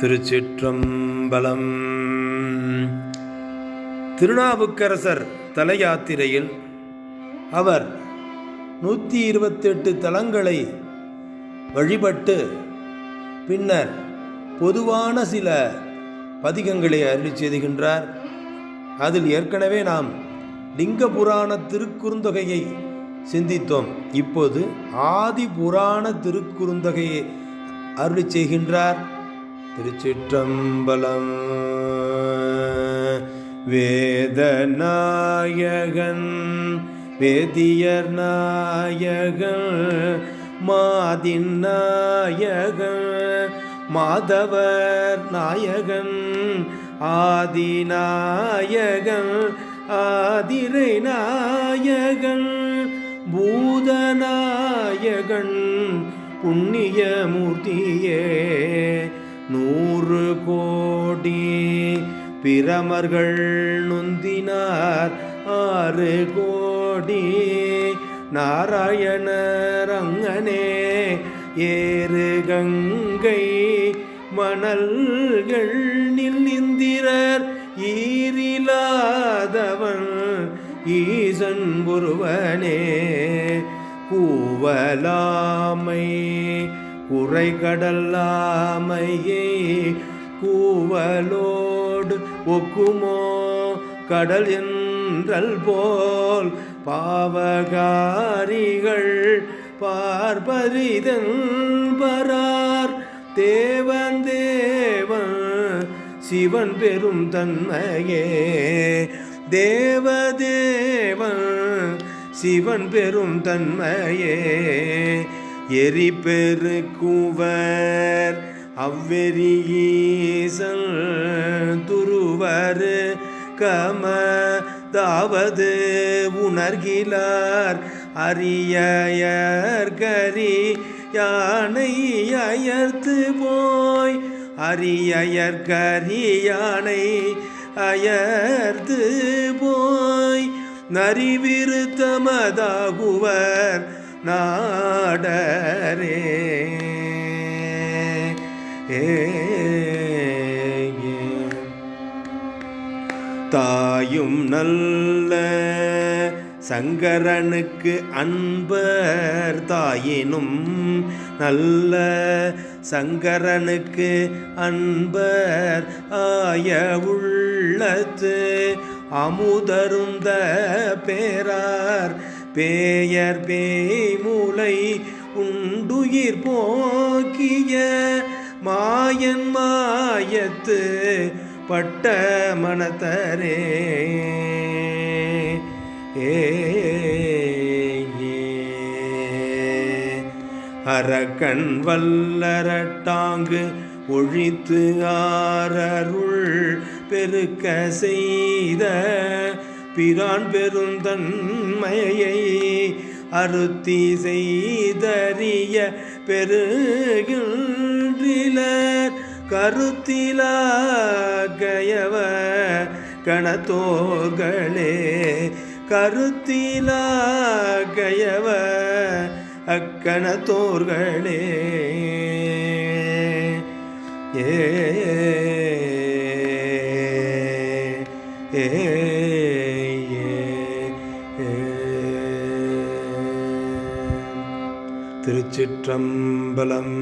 திருச்சிற்றம்பலம். திருநாவுக்கரசர் தல யாத்திரையில் அவர் நூற்றி இருபத்தெட்டு தலங்களை வழிபட்டு பின்னர் பொதுவான சில பதிகங்களை அருளி செய்துகின்றார். அதில் ஏற்கனவே நாம் லிங்க புராண திருக்குறுந்தொகையை சிந்தித்தோம். இப்போது ஆதி புராண திருக்குறுந்தொகையை அருளி செய்கின்றார். திருச்சிற்றம்பலம். வேதநாயகன் வேதியர் நாயகன் மாதின் நாயகன் மாதவர் நாயகன் ஆதிநாயகன் ஆதிரை நாயகன் பூதநாயகன் புண்ணியமூர்த்தியே நூறு கோடி பிரமர்கள் நொந்தினார். ஆறு கோடி நாராயணரங்கனே. ஏறு கங்கை மணல்கள் நிந்திரர். ஈரிலாதவன் ஈசன் ஒருவனே கூவலாமை குறை கடல்லாமையே கூவலோடு ஒக்குமோ? கடல் என்றல் போல் பாவகாரிகள் பார்பரிதன் பரார் தேவன் தேவன் சிவன் பெரும் தன்மையே. தேவதேவன் சிவன் பெரும் தன்மையே. எரி பெருக்குவர் அவ்வெறியீசல் துருவர் கம தாவது உணர்கிலார். அரியயற்கரி யானை அயர்த்து போய் அரியயற்கரி யானை அயர்த்து போய் நரிவிருத்தமதாகுவர். நாடரே. தாயும் நல்ல சங்கரனுக்கு அன்பர். தாயினும் நல்ல சங்கரனுக்கு அன்பர். ஆய உள்ளத்து அமுதருந்த பேரார். பேயர் பேய்மூலை உண்டுயிர் போக்கிய மாயன் மாயத்து பட்ட மனத்தரே. ஏ அரக்கன் வல்லரட்டாங்கு ஒழித்து ஆரருள் பெருக்க செய்த பிரான் பெருந்தன்மையை அறுத்தி செய்தறிய பெருகின்றிலர். கருத்தில கயவ கணத்தோர்களே கருத்தில கயவ அக்கணத்தோர்களே திருச்சிற்றம்பலம்.